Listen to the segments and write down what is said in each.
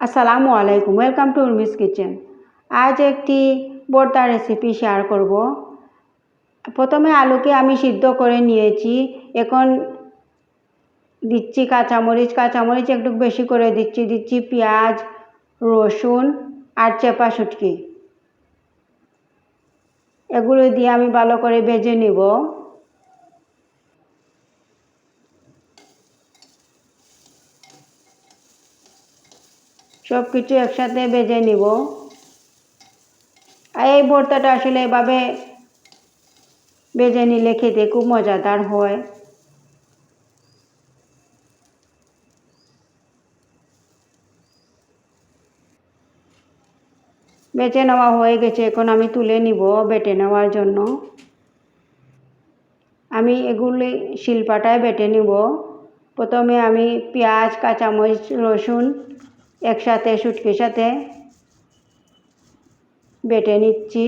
আসসালামু আলাইকুম welcome to Urmi's kitchen আজ একটি বর্তা রেসিপি শেয়ার করব। প্রথমে আলুকে আমি সিদ্ধ করে নিয়েছি। এখন দিচ্ছি কাঁচামরিচ। কাঁচামরিচ একটু বেশি করে দিচ্ছি। দিচ্ছি পেঁয়াজ, রসুন আর চেপা শুটকি। এগুলো দিয়ে আমি ভালো করে ভেজে নিব। সব কিছু একসাথে ভেজে নিব। আর এই ভর্তাটা আসলে এভাবে ভেজে নিলে খেতে খুব মজাদার হয়। বেটে নেওয়া হয়ে গেছে, এখন আমি তুলে নিব বেটে নেওয়ার জন্য। আমি এগুলি শিলপাটায় বেটে নিব। প্রথমে আমি পেঁয়াজ, কাঁচামরিচ, রসুন একসাথে শুটকির সাথে বেটে নিচ্ছি।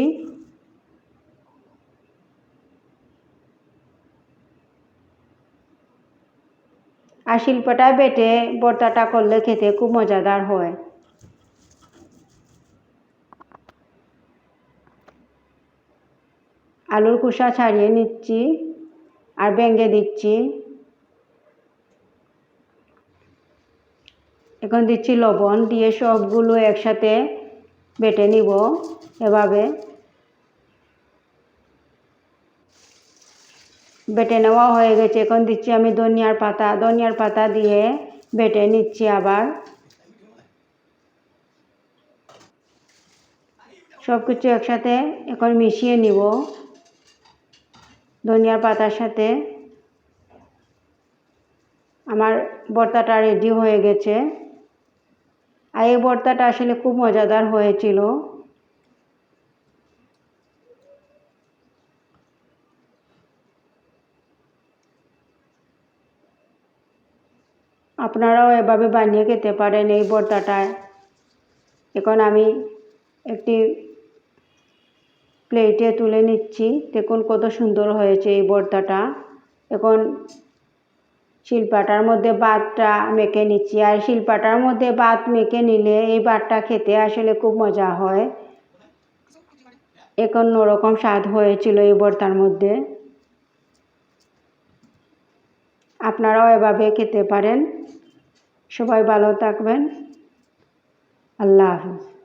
আর শিল্পটায় বেটে ভর্তাটা করলে খেতে খুব মজাদার হয়। আলুর খোসা ছাড়িয়ে নিচ্ছি আর ভেঙে দিচ্ছি। এখন দিচ্ছি লবণ, দিয়ে সবগুলো একসাথে বেটে নিব এভাবে। বেটে নেওয়া হয়ে গেছে। এখন দিচ্ছি আমি ধনিয়ার পাতা। ধনিয়ার পাতা দিয়ে বেটে নিচ্ছি আবার। সব কিছু একসাথে এখন মিশিয়ে নিব ধনিয়ার পাতার সাথে। আমার ভর্তাটা রেডি হয়ে গেছে। আর এই ভর্তাটা আসলে খুব মজাদার হয়েছিল। আপনারাও এভাবে বানিয়ে খেতে পারেন এই ভর্তাটায় এখন আমি একটি প্লেটে তুলে নিচ্ছি। দেখুন কত সুন্দর হয়েছে এই ভর্তাটা এখন শিলপাটার মধ্যে ভাতটা মেখে নিচ্ছি। আর শিলপাটার মধ্যে ভাত মেখে নিলে এই ভাতটা খেতে আসলে খুব মজা হয়। এক অন্যরকম স্বাদ হয়েছিল এই ভর্তার মধ্যে। আপনারাও এভাবে খেতে পারেন। সবাই ভালো থাকবেন। আল্লাহ হাফিজ।